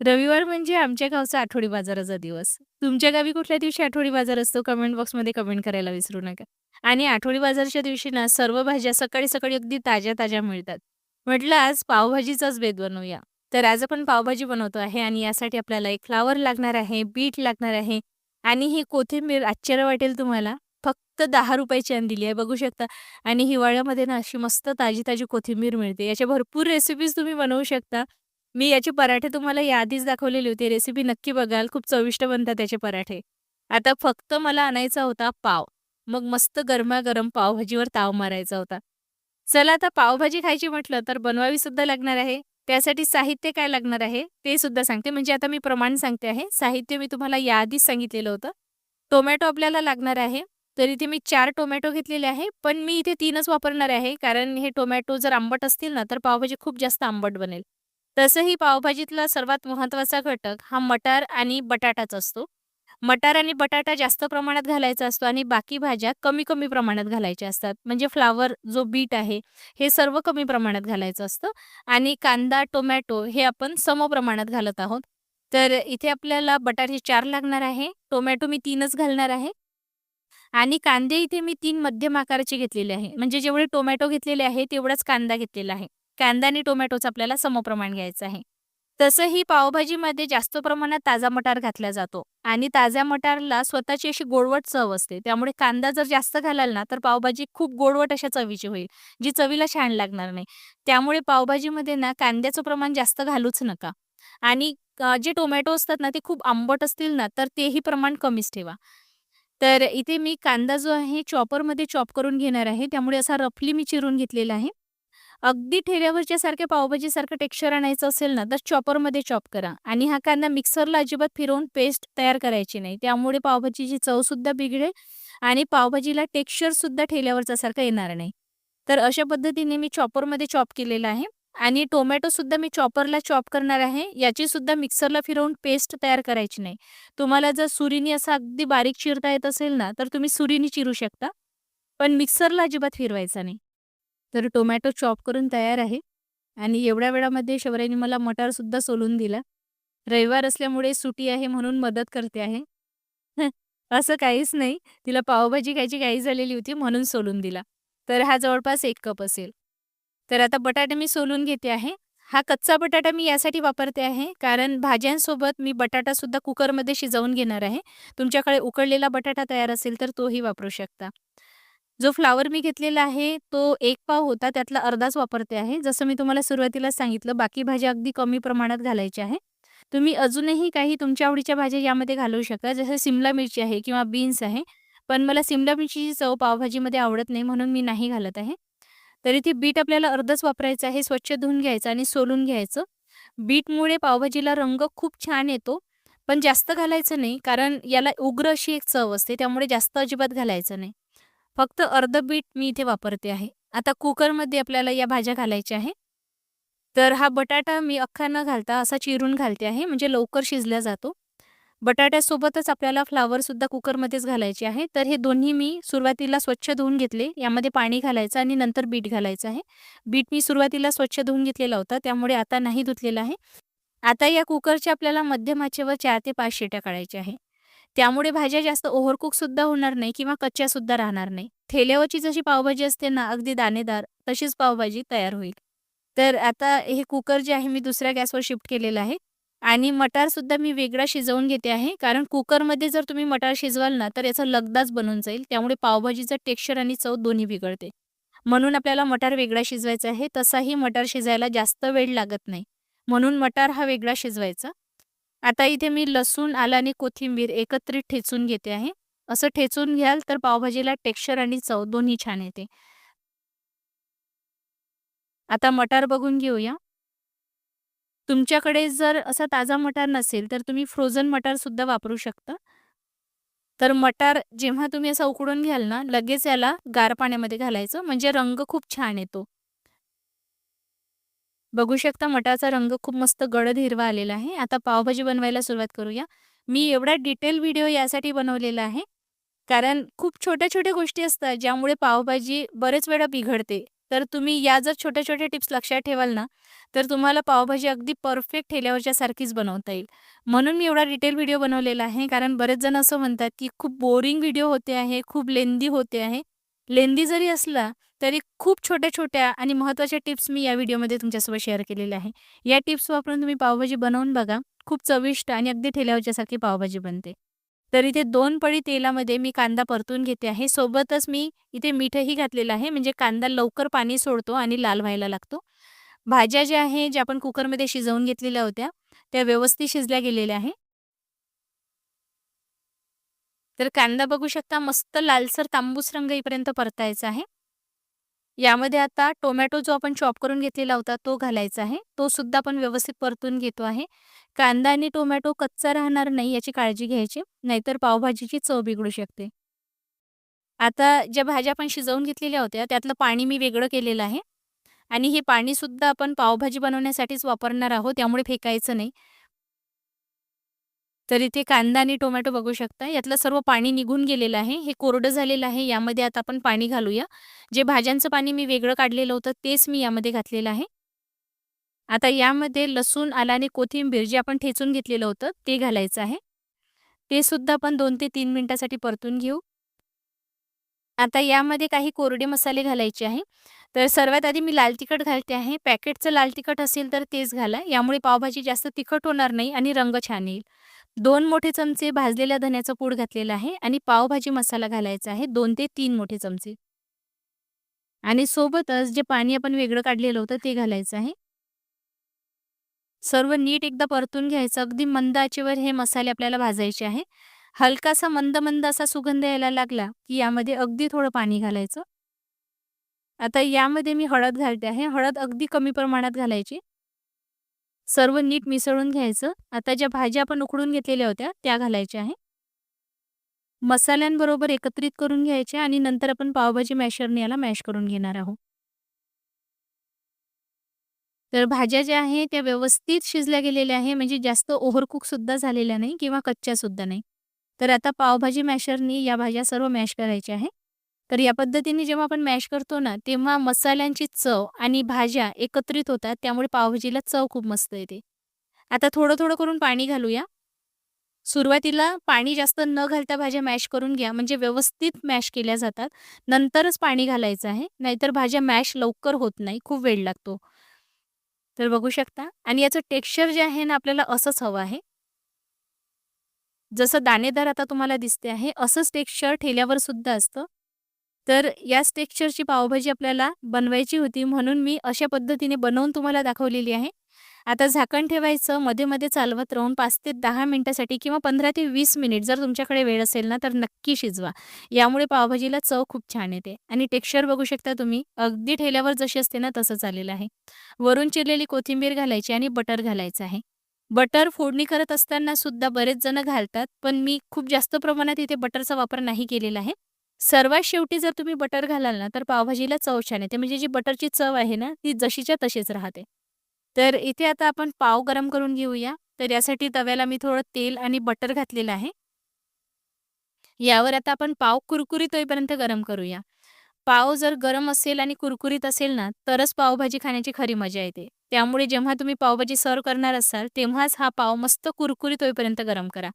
रविवार म्हणजे आमच्या गावचा आठवडी बाजाराचा दिवस. तुमच्या गावी कुठल्या दिवशी आठवडी बाजार असतो? कमेंट बॉक्समध्ये कमेंट करायला विसरू नका. आणि आठवडी बाजारच्या दिवशी ना सर्व भाज्या सकाळी-सकाळी अगदी ताज्या-ताज्या मिळतात. म्हटलं आज पावभाजीचाच बेत बनवूया. तर आज आपण पावभाजी बनवतो आहे आणि यासाठी आपल्याला एक फ्लावर लागणार आहे, बीट लागणार आहे आणि ही कोथिंबीर आश्चर्य वाटेल तुम्हाला, फक्त ₹10 ची आणलेली आहे बघू शकता. आणि हिवाळ्यामध्ये ना अशी मस्त ताजी-ताजी कोथिंबीर मिळते. याच्या भरपूर रेसिपीज तुम्ही बनवू शकता. मी याचे पराठे तुम्हाला याआधीच दाखवलेली होती. रेसिपी नक्की बघाल. खूप चविष्ट बनतात त्याचे पराठे. आता फक्त मला आणायचा होता पाव. मग मस्त गरमागरम पावभाजीवर ताव मारायचा होता. चला आता पावभाजी खायची म्हटलं तर बनवावी सुद्धा लागणार आहे. त्यासाठी साहित्य काय लागणार आहे ते सुद्धा सांगते. म्हणजे आता मी प्रमाण सांगते आहे. साहित्य मी तुम्हाला याआधीच सांगितलेलं होतं. टोमॅटो आपल्याला लागणार आहे. तर इथे मी चार टोमॅटो घेतलेले आहे. पण मी इथे तीनच वापरणार आहे. कारण हे टोमॅटो जर आंबट असतील ना तर पावभाजी खूप जास्त आंबट बनेल. तसंही पावभाजीतला सर्वात महत्त्वाचा घटक हा मटार आणि बटाटाच असतो. मटार आणि बटाटा जास्त प्रमाणात घालायचा असतो आणि बाकी भाज्या कमी-कमी प्रमाणात घालायच्या असतात. म्हणजे फ्लॉवर, जो बीट आहे, हे सर्व कमी प्रमाणात घालायचं असतं आणि कांदा, टोमॅटो हे आपण सम प्रमाणात घालत आहोत. तर इथे आपल्याला बटाटे चार लागणार आहे. टोमॅटो मी तीनच घालणार आहे. आणि कांदे इथे मी तीन मध्यम आकाराचे घेतलेले आहे. म्हणजे जेवढे टोमॅटो घेतलेले आहे तेवढाच कांदा घेतलेला आहे. कांदा आणि टोमॅटोचं आपल्याला समप्रमाण घ्यायचं आहे. तसंही पावभाजीमध्ये जास्त प्रमाणात ताजा मटार घातला जातो आणि ताज्या मटारला स्वतःची अशी गोडवट चव असते. त्यामुळे कांदा जर जास्त घालाल ना तर पावभाजी खूप गोडवट अशा चवीची होईल, जी चवीला छान लागणार नाही. त्यामुळे पावभाजीमध्ये ना कांद्याचं प्रमाण जास्त घालूच नका आणि जे टोमॅटो असतात ना ते खूप आंबट असतील ना तर तेही प्रमाण कमीच ठेवा. तर इथे मी कांदा जो आहे चॉपरमध्ये चॉप करून घेणार आहे. त्यामुळे असा रफली मी चिरून घेतलेला आहे. अगदी ठेऱ्यावरच्या सारख्या पावभाजीसारखं टेक्स्चर आणायचं असेल ना तर चॉपरमध्ये चॉप करा आणि हा कांदा मिक्सरला अजिबात फिरवून पेस्ट तयार करायची नाही. त्यामुळे पावभाजीची चवसुद्धा बिघडेल आणि पावभाजीला टेक्स्चरसुद्धा ठेल्यावरचा सारखं येणार नाही. तर अशा पद्धतीने मी चॉपरमध्ये चॉप केलेला आहे आणि टोमॅटोसुद्धा मी चॉपरला चॉप करणार आहे. याचीसुद्धा मिक्सरला फिरवून पेस्ट तयार करायची नाही. तुम्हाला जर सुरीनी असा अगदी बारीक चिरता येत असेल ना तर तुम्ही सुरीनी चिरू शकता. पण मिक्सरला अजिबात फिरवायचा नाही. तर टोमॅटो चॉप करून तयार आहे आणि एवढ्या वेळामध्ये शौर्याने मला मटारसुद्धा सोलून दिला. रविवार असल्यामुळे सुटी आहे म्हणून मदत करते आहे. असं काहीच नाही. तिला पावभाजी खायची घाई झालेली होती म्हणून सोलून दिला. तर हा जवळपास एक कप असेल. तर आता बटाटा मी सोलून घेते आहे. हा कच्चा बटाटा मी यासाठी वापरते आहे कारण भाज्यांसोबत मी बटाटासुद्धा कुकरमध्ये शिजवून घेणार आहे. तुमच्याकडे उकडलेला बटाटा तयार असेल तर तोही वापरू शकता. जो फ्लावर मी घेतलेला आहे तो एक पाव होता त्यातला अर्धाच वापरते आहे. जसं मी तुम्हाला सुरुवातीला सांगितलं बाकी भाज्या अगदी कमी प्रमाणात घालायच्या आहे. तुम्ही अजूनही काही तुमच्या आवडीच्या भाज्या यामध्ये घालवू शकता. जसं सिमला मिरची आहे किंवा बीन्स आहे. पण मला सिमला मिरचीची चव पावभाजीमध्ये आवडत नाही म्हणून मी नाही घालत आहे. तर इथे बीट आपल्याला अर्धच वापरायचं आहे. स्वच्छ धुवून घ्यायचं आणि सोलून घ्यायचं. बीटमुळे पावभाजीला रंग खूप छान येतो. पण जास्त घालायचं नाही कारण याला उग्र अशी एक चव असते त्यामुळे जास्त अजिबात घालायचं नाही. फक्त अर्धं बीट मी इथे वापरते आहे. आता कुकरमध्ये आपल्याला या भाज्या घालायच्या आहे. तर हा बटाटा मी अख्खा न घालता असा चिरून घालते आहे म्हणजे लवकर शिजला जातो. बटाट्यासोबतच आपल्याला फ्लावरसुद्धा कुकरमध्येच घालायचे आहे. तर हे दोन्ही मी सुरुवातीला स्वच्छ धुवून घेतले. यामध्ये पाणी घालायचं आणि नंतर बीट घालायचं आहे. बीट मी सुरुवातीला स्वच्छ धुवून घेतलेला होता त्यामुळे आता नाही धुतलेला आहे. आता या कुकरच्या आपल्याला मध्यम आचेवर 4 ते पाच शिट्या काढायच्या आहे. त्यामुळे भाज्या जास्त ओव्हरकुकसुद्धा होणार नाही किंवा कच्च्यासुद्धा राहणार नाही. ठेल्यावरची जशी पावभाजी असते ना अगदी दाणेदार तशीच पावभाजी तयार होईल. तर आता हे कुकर जे आहे मी दुसऱ्या गॅसवर शिफ्ट केलेलं आहे आणि मटारसुद्धा मी वेगळा शिजवून घेते आहे. कारण कुकरमध्ये जर तुम्ही मटार शिजवाल ना तर याचा लगदाच बनून जाईल. त्यामुळे पावभाजीचं टेक्स्चर आणि चव दोन्ही बिघडते. म्हणून आपल्याला मटार वेगळा शिजवायचा आहे. तसाही मटार शिजायला जास्त वेळ लागत नाही. म्हणून मटार हा वेगळा शिजवायचा. आता इथे मी लसूण, आलं आणि कोथिंबीर एकत्रित ठेचून घेते आहे. असं ठेचून घ्याल तर पावभाजीला टेक्स्चर आणि चव दोन्ही छान येते. आता मटार बघून घेऊया. तुमच्याकडे जर असा ताजा मटार नसेल तर तुम्ही फ्रोझन मटारसुद्धा वापरू शकता. तर मटार जेव्हा तुम्ही असा उकडून घ्याल ना लगेच याला गार पाण्यामध्ये घालायचं म्हणजे रंग खूप छान येतो. बघू शकता मटाचा रंग खूप मस्त गडद हिरवा आलेला आहे. आता पावभाजी बनवायला सुरुवात करूया. मी एवढा डिटेल व्हिडिओ यासाठी बनवलेला आहे कारण खूप छोट्या-छोट्या गोष्टी असतात ज्यामुळे पावभाजी बरेच वेळा बिघडते. तर तुम्ही या जर छोट्या-छोट्या टिप्स लक्षात ठेवाल ना, तर तुम्हाला पावभाजी अगदी परफेक्ट ठेल्यावरच्या सारखीच बनवता येईल. म्हणून मी एवढा डिटेल व्हिडिओ बनवलेला आहे, कारण बरेच जण असं म्हणतात, की खूप बोरिंग व्हिडिओ होते आहे, खूप लेंदी होते आहे. लेंदी जरी असला, तरी खूप छोट्या-छोट्या आणि महत्त्वाच्या टिप्स मी या व्हिडिओमध्ये तुमच्यासोबत शेअर केलेल्या आहे. या टिप्स वापरून तुम्ही पावभाजी बनवून बघा. खूप चविष्ट आणि अगदी ठेल्यावरच्यासारखी पावभाजी बनते. तर इथे दोन पळी तेलामध्ये मी कांदा परतून घेते आहे. सोबतच मी इथे मीठही घातलेलं आहे, म्हणजे कांदा लवकर पाणी सोडतो आणि लाल व्हायला लागतो. भाज्या ज्या आहे, ज्या आपण कुकरमध्ये शिजवून घेतलेल्या होत्या, त्या व्यवस्थित शिजल्या गेलेल्या आहे. तर कांदा बघू शकता मस्त लालसर तांबूस रंग येईपर्यंत परतायचा आहे. यामध्ये आता टोमॅटो जो आपण चॉप करून घेतलेला होता तो घालायचा आहे. तो सुद्धा आपण व्यवस्थित परतून घेतो आहे. कांदा आणि टोमॅटो कच्चा राहणार नाही याची काळजी घ्यायची, नाहीतर पावभाजीची चव बिघडू शकते. आता ज्या भाज्या आपण शिजवून घेतलेल्या होत्या त्यातलं पाणी मी वेगळं केलेलं आहे आणि हे पाणीसुद्धा आपण पावभाजी बनवण्यासाठीच वापरणार आहोत, त्यामुळे फेकायचं नाही. तर इथे कांदा आणि टोमॅटो बघू शकता. यातलं सर्व पाणी निघून गेलेलं आहे. हे कोरडं झालेलं आहे. यामध्ये आता आपण पाणी घालूया. जे भाज्यांचं पाणी मी वेगळं काढलेलं होतं तेच मी यामध्ये घातलेलं आहे. आता यामध्ये लसूण, आला आणि कोथिंबीर जे आपण ठेचून घेतलेलं होतं ते घालायचं आहे. ते सुद्धा आपण दोन ते तीन मिनिटासाठी परतून घेऊ. आता यामध्ये काही कोरडे मसाले घालायचे आहे. तर सर्वात आधी मी लाल तिखट घालते आहे. पॅकेटचं लाल तिखट असेल तर तेच घाला. यामुळे पावभाजी जास्त तिखट होणार नाही आणि रंग छान येईल. दोन मोठे चमचे भाजलेल्या धन्याचं पूड घातलेलं आहे आणि पावभाजी मसाला घालायचा आहे दोन ते तीन मोठे चमचे. आणि सोबतच जे पाणी आपण वेगळं काढलेलं होतं ते घालायचं आहे. सर्व नीट एकदा परतून घ्यायचं. अगदी मंद आचेवर हे मसाले आपल्याला भाजायचे आहे. हलकासा मंद-मंद असा सुगंध यायला लागला, की यामध्ये अगदी थोडं पाणी घालायचं. आता यामध्ये मी हळद घालते आहे. हळद अगदी कमी प्रमाणात घालायची. सर्व नीट मिसळून घ्यायचं. आता ज्या भाज्या आपण उकडून घेतलेल्या होत्या त्या घालायच्या आहे. मसाल्यांबरोबर एकत्रित करून घ्यायच्या आणि नंतर आपण पावभाजी मॅशरने याला मॅश करून घेणार आहोत. तर भाज्या ज्या आहेत त्या व्यवस्थित शिजल्या गेलेल्या आहे, म्हणजे जास्त ओव्हरकुकसुद्धा झालेल्या नाही किंवा कच्च्यासुद्धा नाही. तर आता पावभाजी मॅशरनी या भाज्या सर्व मॅश करायच्या आहे. तर या पद्धतीने जेव्हा आपण मॅश करतो ना, तेव्हा मसाल्यांची चव आणि भाज्या एकत्रित होतात, त्यामुळे पावभाजीला चव खूप मस्त येते. आता थोडं-थोडं करून पाणी घालूया. सुरुवातीला पाणी जास्त न घालता भाज्या मॅश करून घ्या, म्हणजे व्यवस्थित मॅश केल्या जातात. नंतरच पाणी घालायचं आहे, नाहीतर भाज्या मॅश लवकर होत नाही, खूप वेळ लागतो. तर बघू शकता आणि याचं टेक्स्चर जे आहे ना, आपल्याला असंच हवं आहे. जसं दाणेदार आता तुम्हाला दिसते आहे, असंच टेक्स्चर ठेल्यावर सुद्धा असतं. तर याच टेक्स्चरची पावभाजी आपल्याला बनवायची होती, म्हणून मी अशा पद्धतीने बनवून तुम्हाला दाखवलेली आहे. आता झाकण ठेवायचं, मध्ये-मध्ये चालवत राहून पाच ते दहा मिनिटासाठी किंवा 15 ते वीस मिनिट जर तुमच्याकडे वेळ असेल ना, तर नक्की शिजवा. यामुळे पावभाजीला चव खूप छान येते आणि टेक्स्चर बघू शकता तुम्ही, अगदी ठेल्यावर जशी असते ना, तसं चाललेलं आहे. वरून चिरलेली कोथिंबीर घालायची आणि बटर घालायचं आहे. बटर फोडणी करत असताना सुद्धा बरेच जण घालतात, पण मी खूप जास्त प्रमाणात इथे बटरचा वापर नाही केलेला आहे. सर्वात शेवटी जर तुम्ही बटर घालाल ना, तर पावभाजीला चव छान येते. म्हणजे जी बटरची चव आहे ना, ती जशीच्या तशीच राहते. तर इथे आता आपण पाव गरम करून घेऊया. तर यासाठी तव्याला मी थोडं तेल आणि बटर घातलेलं आहे. यावर आता आपण पाव कुरकुरीत होईपर्यंत गरम करूया. पाव जर गरम असेल आणि कुरकुरीत असेल ना, तरच पावभाजी खाण्याची खरी मजा येते. त्यामुळे जेव्हा तुम्ही पावभाजी सर्व करणार असाल, तेव्हाच हा पाव मस्त कुरकुरीत होईपर्यंत गरम करा.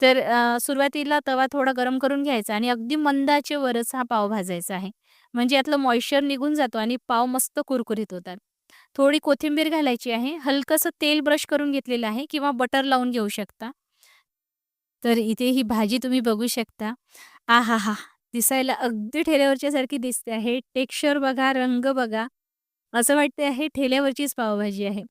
तर सुरुवातीला तवा थोडा गरम करून घ्यायचा आणि अगदी मंदाचे वरच हा पाव भाजायचा आहे. म्हणजे यातलं मॉइश्चर निघून जातो आणि पाव मस्त कुरकुरीत होतात. थोडी कोथिंबीर घालायची आहे. हलकंसं तेल ब्रश करून घेतलेलं आहे किंवा बटर लावून घेऊ शकता. तर इथे ही भाजी तुम्ही बघू शकता. आहाहा! दिसायला अगदी ठेल्यावरच्यासारखी दिसते आहे. टेक्स्चर बघा, रंग बघा. असं वाटते आहे ठेल्यावरचीच पावभाजी आहे.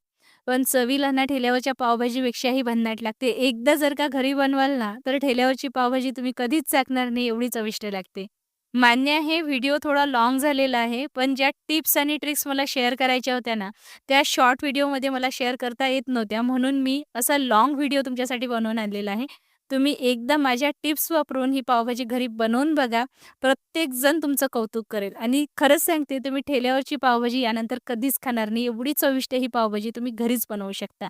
पण चवीला ना ठेल्यावरच्या पावभाजीपेक्षाही भन्नाट लागते. एकदा जर का घरी बनवाल ना, तर ठेल्यावरची पावभाजी तुम्ही कधीच चाकणार नाही, एवढी चविष्ट लागते. मान्य आहे व्हिडिओ थोडा लॉंग झालेला आहे, पण ज्या टिप्स आणि ट्रिक्स मला शेअर करायच्या होत्या ना, त्या शॉर्ट व्हिडिओमध्ये मला शेअर करता येत नव्हत्या. म्हणून मी असा लॉंग व्हिडिओ तुमच्यासाठी बनवून आणलेला आहे. तुम्ही एकदा माझ्या टिप्स वापरून ही पावभाजी घरी बनवून बघा. प्रत्येकजण तुमचं कौतुक करेल आणि खरंच सांगते तुम्ही ठेल्यावरची पावभाजी यानंतर कधीच खाणार नाही. एवढी चविष्ट ही पावभाजी तुम्ही घरीच बनवू शकता.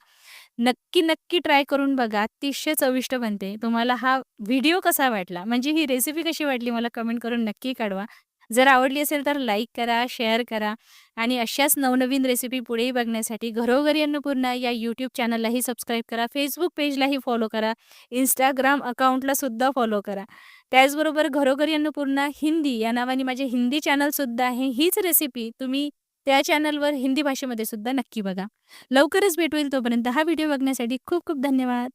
नक्की, नक्की ट्राय करून बघा. अतिशय चविष्ट बनते. तुम्हाला हा व्हिडिओ कसा वाटला, म्हणजे ही रेसिपी कशी वाटली मला कमेंट करून नक्की कळवा जर आवडली असेल तर लाईक करा, शेअर करा आणि अशाच नवनवीन रेसिपी पुढेही बघण्यासाठी घरोघरी अन्नपूर्णा या यूट्यूब चॅनललाही सबस्क्राईब करा. फेसबुक पेजलाही फॉलो करा. इंस्टाग्राम अकाउंटला सुद्धा फॉलो करा. त्याचबरोबर घरोघरी अन्नपूर्णा हिंदी या नावाने माझे हिंदी चॅनलसुद्धा आहे. हीच रेसिपी तुम्ही त्या चॅनलवर हिंदी भाषेमध्ये सुद्धा नक्की बघा. लवकरच भेटू तोपर्यंत हा व्हिडिओ बघण्यासाठी खूप खूप धन्यवाद.